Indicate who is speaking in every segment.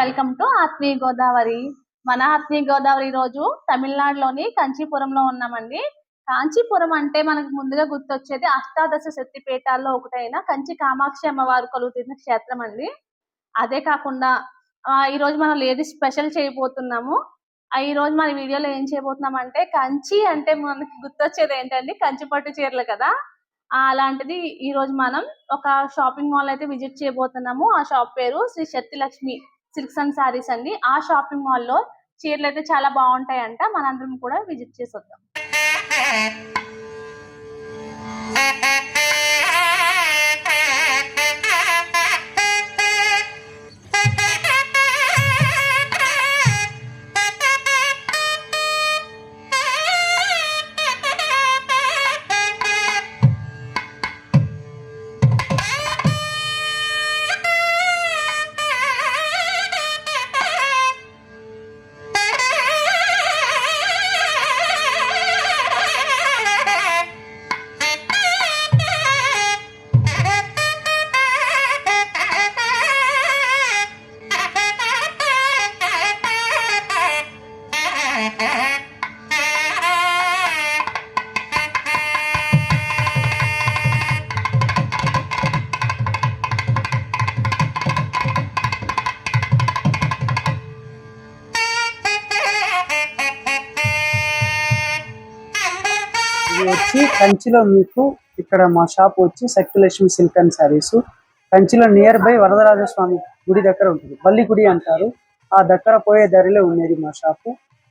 Speaker 1: Welcome to ఆత్మీయ గోదావరి మన ఆత్మీయ గోదావరి రోజు తమిళనాడులోని కాంచీపురంలో ఉన్నామండి. కాంచీపురం అంటే మనకు ముందుగా గుర్తొచ్చేది అష్టాదశ శక్తిపీఠాల్లో ఒకటైన కంచి కామాక్షి అమ్మవారు కలుగుతున్న క్షేత్రం అండి. అదే కాకుండా ఈ రోజు మనం లేడీస్ స్పెషల్ చేయబోతున్నాము. ఆ, ఈ రోజు మన వీడియోలో ఏం చేయబోతున్నాం అంటే కంచి అంటే మనకి గుర్తొచ్చేది ఏంటండి? కంచి పట్టు చీరలు కదా. అలాంటిది ఈ రోజు మనం ఒక షాపింగ్ మాల్ అయితే విజిట్ చేయబోతున్నాము. ఆ షాప్ పేరు శ్రీ శక్తి లక్ష్మి సిల్క్స్ అండ్ సారీస్ అండి. ఆ షాపింగ్ మాల్లో చీరలు అయితే చాలా బాగుంటాయంట. మనందరం కూడా విజిట్ చేసి వద్దాం
Speaker 2: ఇది వచ్చి కంచిలో మీకు ఇక్కడ మా షాప్ వచ్చి సత్యలక్ష్మి సిల్క్ అండ్ శారీస్ కంచిలో నియర్ బై వరదరాజస్వామి గుడి దగ్గర ఉంటుంది. బల్లి గుడి అంటారు. ఆ దగ్గర పోయే దారిలో ఉండేది మా షాపు.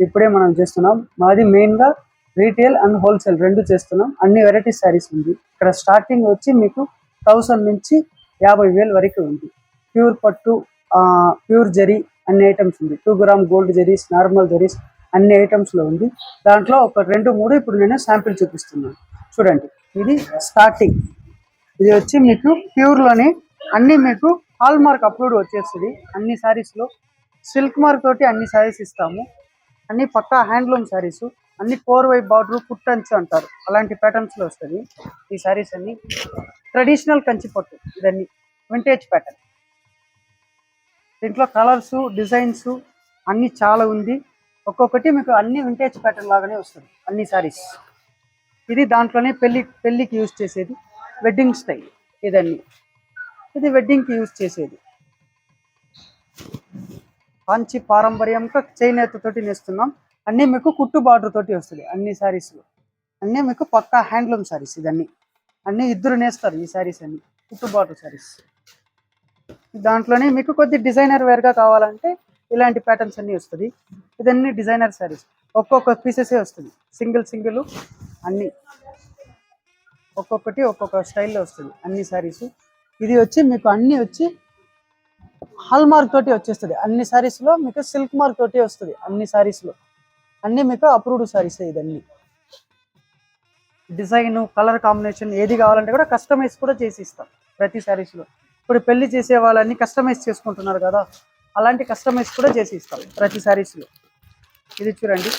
Speaker 2: ఇప్పుడే మనం చేస్తున్నాం. మాది మెయిన్గా రీటైల్ అండ్ హోల్సేల్ రెండు చేస్తున్నాం. అన్ని వెరైటీ శారీస్ ఉంది. ఇక్కడ స్టార్టింగ్ వచ్చి మీకు థౌసండ్ నుంచి యాభై వేలు వరకు ఉంది. ప్యూర్ పట్టు ప్యూర్ జరీ అన్ని ఐటమ్స్ ఉంది. Two gram gold zaris normal zaris అన్ని ఐటమ్స్లో ఉంది. దాంట్లో ఒక రెండు మూడు ఇప్పుడు నేను శాంపిల్ చూపిస్తున్నాను. చూడండి ఇది స్టార్టింగ్ ఇది వచ్చి మీకు ప్యూర్లోని అన్ని మీకు హాల్ మార్క్ అప్లోడ్ వచ్చేస్తుంది. అన్ని సారీస్లో సిల్క్ మార్క్ తోటి అన్ని సారీస్ ఇస్తాము. అన్ని పక్కా హ్యాండ్లూమ్ సారీస్ అన్ని ఫోర్ వై బార్డర్ పుట్టంచు అంటారు. అలాంటి ప్యాటర్న్స్లో వస్తుంది ఈ సారీస్ అన్ని. ట్రెడిషనల్ కంచి పట్టు ఇదన్నీ వింటేజ్ ప్యాటర్న్ దీంట్లో కలర్స్ డిజైన్స్ అన్ని చాలా ఉంది. ఒక్కొక్కటి మీకు అన్ని వింటేజ్ ప్యాటర్న్ లాగానే వస్తుంది అన్ని సారీస్ ఇది దాంట్లోనే పెళ్ళి పెళ్ళికి యూజ్ చేసేది వెడ్డింగ్ స్టైల్ ఇదన్నీ. ఇది వెడ్డింగ్కి యూజ్ చేసేది. కాంచి పారంపర్యంగా చేనేత తోటి నేస్తున్నాం. అన్నీ మీకు కుట్టు బార్డర్ తోటి వస్తుంది అన్ని శారీస్లో అన్నీ మీకు పక్కా హ్యాండ్లూమ్ సారీస్ ఇదన్నీ. అన్నీ ఇద్దరు నేస్తారు ఈ సారీస్ అన్ని కుట్టు బార్డర్ సారీస్ దాంట్లోనే మీకు కొద్ది డిజైనర్ వేర్గా కావాలంటే ఇలాంటి ప్యాటర్న్స్ అన్నీ వస్తుంది. ఇదన్నీ డిజైనర్ శారీస్ ఒక్కొక్క పీసెసే వస్తుంది. సింగిల్ సింగిల్ అన్ని. ఒక్కొక్కటి ఒక్కొక్క స్టైల్లో వస్తుంది అన్ని శారీస్ ఇది వచ్చి మీకు అన్ని వచ్చి హాల్ మార్క్ తోటి వచ్చేస్తుంది. అన్ని శారీస్లో లో మీకు సిల్క్ మార్క్ తోటి వస్తుంది అన్ని శారీస్లో అన్ని మీకు అప్రూవ్డ్ సారీస్ ఇదన్నీ. డిజైన్ కలర్ కాంబినేషన్ ఏది కావాలంటే కూడా కస్టమైజ్ కూడా చేసి ఇస్తాం ప్రతి శారీస్లో ఇప్పుడు పెళ్ళి చేసే వాళ్ళని కస్టమైజ్ చేసుకుంటున్నారు కదా. అలాంటి కస్టమైజ్ కూడా చేసి ఇస్తాం ప్రతి శారీస్లో ఇది చూడండి.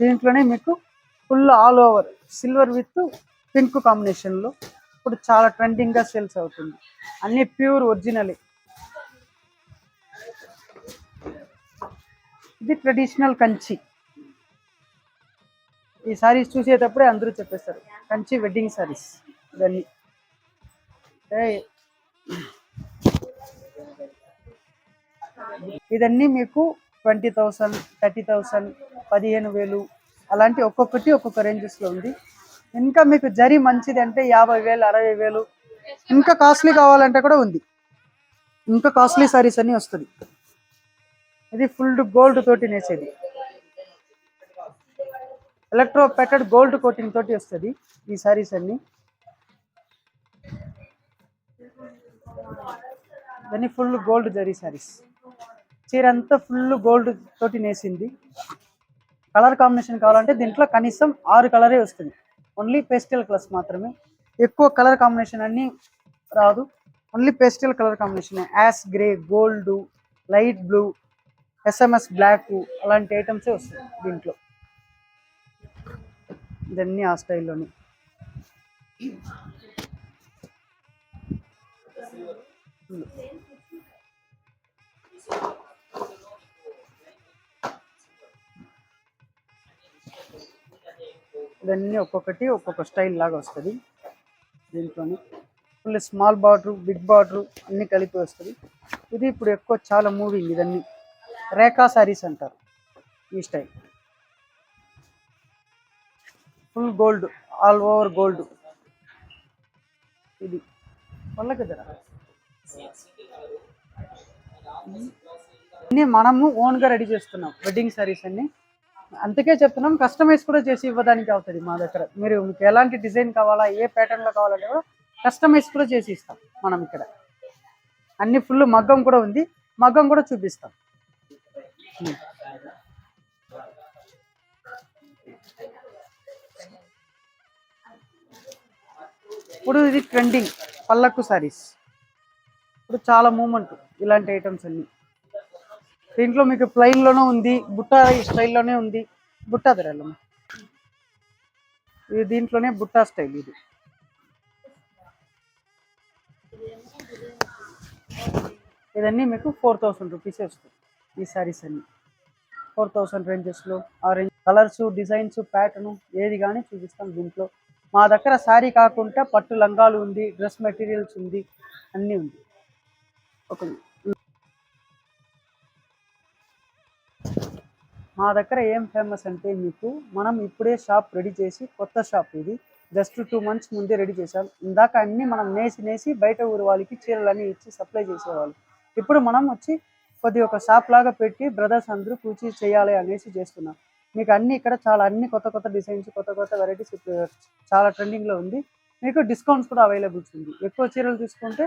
Speaker 2: దీంట్లోనే మీకు full all over silver with pink కాంబినేషన్లో ఇప్పుడు చాలా ట్రెండింగ్గా సేల్స్ అవుతుంది. అన్ని ప్యూర్ ఒరిజినలే ఇది ట్రెడిషనల్ కంచి. ఈ సారీస్ చూసేటప్పుడే అందరూ చెప్పేస్తారు. కంచి వెడ్డింగ్ సారీస్ ఇవన్నీ. ఇదన్నీ మీకు ట్వంటీ థౌసండ్ థర్టీ థౌసండ్ పదిహేను వేలు అలాంటి ఒక్కొక్కటి ఒక్కొక్క రేంజెస్లో ఉంది. ఇంకా మీకు జరి మంచిది అంటే యాభై వేలు అరవై వేలు ఇంకా కాస్ట్లీ కావాలంటే కూడా ఉంది. ఇంకా కాస్ట్లీ సారీస్ అన్ని వస్తుంది. ఇది ఫుల్ గోల్డ్ తోటి నేసేది. ఎలక్ట్రో ప్యాకెట్ గోల్డ్ కోటింగ్ తోటి వస్తుంది ఈ సారీస్ అన్ని. ఇవన్నీ ఫుల్ గోల్డ్ జరీ సారీస్. చీర అంతా ఫుల్ గోల్డ్ తోటి నేసింది. కలర్ కాంబినేషన్ కావాలంటే దీంట్లో కనీసం ఆరు కలరే వస్తుంది. ఓన్లీ పేస్టల్ కలర్స్ మాత్రమే. ఎక్కువ కలర్ కాంబినేషన్ అన్ని రాదు. Only pastel colour combination. Ash grey gold light blue SMS black అలాంటి ఐటమ్సే వస్తాయి దీంట్లో. ఇదన్నీ ఆ స్టైల్లోనే. ఇవన్నీ ఒక్కొక్కటి ఒక్కొక్క స్టైల్ లాగా వస్తుంది. దీంట్లో full small border big border అన్ని కలిపి వస్తుంది. ఇది ఇప్పుడు ఎక్కువ చాలా మూవింగ్ ఇదన్నీ రేఖా సారీస్ అంటారు ఈ style. Full gold all over gold. ఇది వాళ్ళకి ధర. మనము ఓన్గా రెడీ చేస్తున్నాం. వెడ్డింగ్ సారీస్ అన్ని. అందుకే చెప్తున్నాం కస్టమైజ్ కూడా చేసి ఇవ్వడానికి అవుతుంది మా దగ్గర. మీరు మీకు ఎలాంటి డిజైన్ కావాలా ఏ ప్యాటర్న్లో లో కావాలంటే కూడా కస్టమైజ్ కూడా చేసి ఇస్తాం మనం ఇక్కడ. అన్ని ఫుల్ మగ్గం కూడా ఉంది. మగ్గం కూడా చూపిస్తాం. ఇప్పుడు ఇది ట్రెండింగ్ పల్లక్కు సారీస్ ఇప్పుడు చాలా మూమెంట్ ఇలాంటి ఐటమ్స్ అన్ని. దీంట్లో మీకు ప్లెయిన్లోనే ఉంది బుట్ట స్టైల్లోనే ఉంది బుట్ట ధరలు ఇది దీంట్లోనే బుట్ట స్టైల్ ఇది. ఇదన్నీ మీకు ఫోర్ థౌసండ్ రూపీస్ వస్తుంది ఈ సారీస్ అన్ని. ఫోర్ థౌసండ్ రేంజెస్లో ఆరెంజ్ కలర్స్ డిజైన్స్ ప్యాటర్న్ ఏది కానీ చూపిస్తాం దీంట్లో. మా దగ్గర శారీ కాకుండా పట్టు లంగాలు ఉంది డ్రెస్ మెటీరియల్స్ ఉంది అన్నీ ఉంది. ఒక మా దగ్గర ఏం ఫేమస్ అంటే మీకు మనం ఇప్పుడే షాప్ రెడీ చేసి కొత్త షాప్ ఇది. జస్ట్ టూ మంత్స్ ముందే రెడీ చేసాం ఇందాక అన్ని మనం నేసి నేసి బయట ఊరు వాళ్ళకి చీరలన్నీ ఇచ్చి సప్లై చేసేవాళ్ళు. ఇప్పుడు మనం వచ్చి కొద్ది ఒక షాప్ లాగా పెట్టి బ్రదర్స్ అందరూ కూర్చి చేయాలి అనేసి చేస్తున్నాం. మీకు అన్ని ఇక్కడ చాలా అన్ని కొత్త కొత్త డిజైన్స్ కొత్త కొత్త వెరైటీస్ చాలా ట్రెండింగ్లో ఉంది. మీకు డిస్కౌంట్స్ కూడా అవైలబుల్స్ ఉంది. ఎక్కువ చీరలు తీసుకుంటే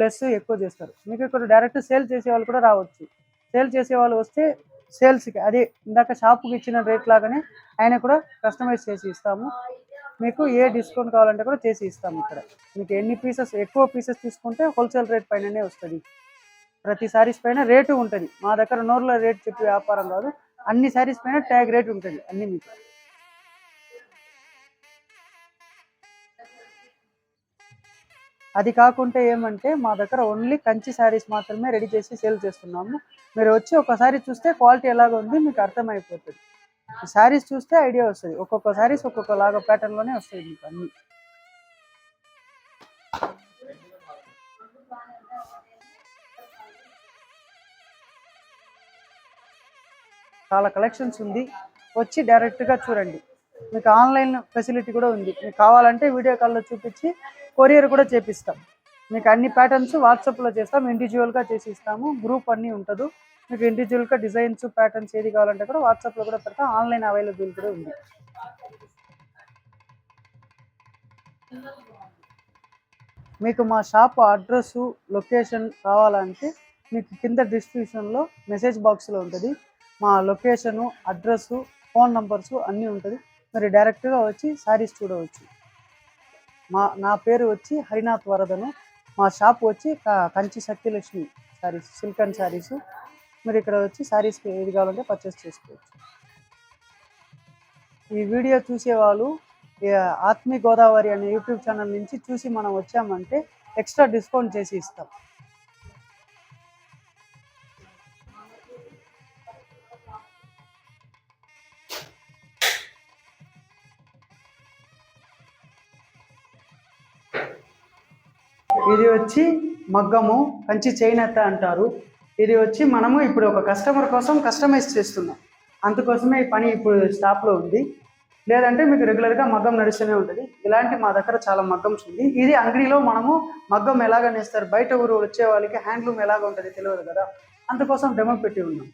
Speaker 2: లెస్ ఎక్కువ చేస్తారు. మీకు ఇక్కడ డైరెక్ట్ సేల్ చేసే వాళ్ళు కూడా రావచ్చు. సేల్ చేసే వాళ్ళు వస్తే సేల్స్కి అదే ఇందాక షాప్కి ఇచ్చిన రేట్ లాగానే ఆయన కూడా కస్టమైజ్ చేసి ఇస్తాము. మీకు ఏ డిస్కౌంట్ కావాలంటే కూడా చేసి ఇస్తాము ఇక్కడ. మీకు ఎన్ని పీసెస్ ఎక్కువ పీసెస్ తీసుకుంటే హోల్సేల్ రేట్ పైననే వస్తుంది. ప్రతి సారీస్ పైన రేటు ఉంటుంది. మా దగ్గర నోర్ల రేట్ చెప్పి వ్యాపారం కాదు. అన్ని సారీస్ పైన ట్యాగ్ రేట్ ఉంటుంది అన్ని మీకు. అది కాకుంటే ఏమంటే మా దగ్గర ఓన్లీ కంచి శారీస్ మాత్రమే రెడీ చేసి సేల్ చేస్తున్నాము. మీరు వచ్చి ఒకసారి చూస్తే క్వాలిటీ ఎలాగ ఉంది మీకు అర్థమైపోతుంది. శారీస్ చూస్తే ఐడియా వస్తుంది. ఒక్కొక్క శారీస్ ఒక్కొక్కలాగా ప్యాటర్న్లోనే వస్తుంది వస్తాయి మీకు అన్ని. చాలా కలెక్షన్స్ ఉంది. వచ్చి డైరెక్ట్గా చూడండి. మీకు ఆన్లైన్ ఫెసిలిటీ కూడా ఉంది. మీకు కావాలంటే వీడియో కాల్లో చూపించి కొరియర్ కూడా చేపిస్తాం. మీకు అన్ని ప్యాటర్న్స్ వాట్సాప్లో చేస్తాం ఇండివిజువల్గా చేసి ఇస్తాము. గ్రూప్ అన్నీ ఉంటుంది. మీకు ఇండివిజువల్గా డిజైన్స్ ప్యాటర్న్స్ ఏది కావాలంటే కూడా వాట్సాప్లో కూడా పెడతాం. ఆన్లైన్ అవైలబుల్ కూడా ఉంది. మీకు మా షాప్ అడ్రస్ లొకేషన్ కావాలంటే మీకు కింద డిస్క్రిప్షన్లో మెసేజ్ బాక్స్లో ఉంటుంది. మా లొకేషను అడ్రస్సు ఫోన్ నంబర్సు అన్నీ ఉంటుంది. మీరు డైరెక్ట్గా వచ్చి శారీస్ చూడవచ్చు. మా నా పేరు వచ్చి హరినాథ్ వరదను. మా షాప్ వచ్చి కంచి సత్యలక్ష్మి శారీస్ సిల్క్ అండ్ శారీస్ మీరు ఇక్కడ వచ్చి శారీస్కి ఏది కావాలంటే పర్చేస్ చేసుకోవచ్చు. ఈ వీడియో చూసేవాళ్ళు ఆత్మీ గోదావరి అనే యూట్యూబ్ ఛానల్ నుంచి చూసి మనం వచ్చామంటే ఎక్స్ట్రా డిస్కౌంట్ చేసి ఇస్తాం. ఇది వచ్చి మగ్గము కంచి చేనేత అంటారు. ఇది వచ్చి మనము ఇప్పుడు ఒక కస్టమర్ కోసం కస్టమైజ్ చేస్తున్నాం. అందుకోసమే ఈ పని ఇప్పుడు స్టాప్లో ఉంది. లేదంటే మీకు రెగ్యులర్గా మగ్గం నడుస్తూనే ఉంటుంది. ఇలాంటి మా దగ్గర చాలా మగ్గమ్స్ ఉంది. ఇది అంగడిలో మనము మగ్గం ఎలాగ నేస్తారు బయట ఊరు వచ్చే వాళ్ళకి హ్యాండ్లూమ్ ఎలాగ ఉంటుంది తెలియదు కదా. అందుకోసం డెమో పెట్టి ఉన్నాం.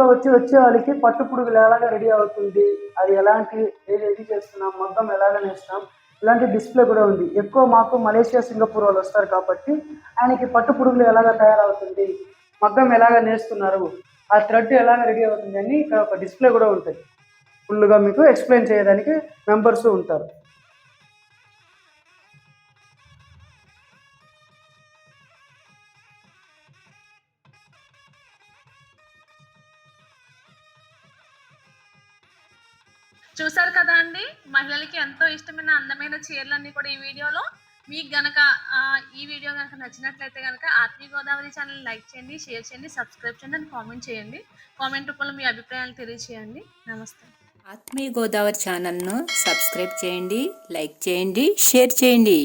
Speaker 2: ఊర్లో వచ్చి వచ్చే వాళ్ళకి పట్టు పురుగులు ఎలాగ రెడీ అవుతుంది? అది ఎలాంటి ఏది రెడీ చేస్తున్నాం? మొత్తం ఎలాగ నేస్తున్నాం ఇలాంటి డిస్ప్లే కూడా ఉంది. ఎక్కువ మాకు మలేషియా సింగపూర్ వాళ్ళు వస్తారు కాబట్టి ఆయనకి పట్టు పురుగులు ఎలాగ తయారవుతుంది? మగ్గం ఎలాగ నేస్తున్నారు? ఆ థ్రెడ్ ఎలాగ రెడీ అవుతుంది? అని ఇక్కడ ఒక డిస్ప్లే కూడా ఉంటుంది. ఫుల్గా మీకు ఎక్స్ప్లెయిన్ చేయడానికి మెంబర్స్ ఉంటారు.
Speaker 1: చూసారు కదా అండి? మహిళలకి ఎంతో ఇష్టమైన అందమైన చీరలన్నీ కూడా ఈ వీడియోలో. మీకు గనక ఈ వీడియో కనుక నచ్చినట్లయితే కనుక ఆత్మీయ గోదావరి ఛానల్ లైక్ చేయండి షేర్ చేయండి సబ్స్క్రైబ్ చేయండి అండ్ కామెంట్ చేయండి. కామెంట్ రూపంలో మీ అభిప్రాయాలు తెలియజేయండి నమస్తే.
Speaker 3: ఆత్మీయ గోదావరి ఛానల్ను సబ్స్క్రైబ్ చేయండి లైక్ చేయండి షేర్ చేయండి.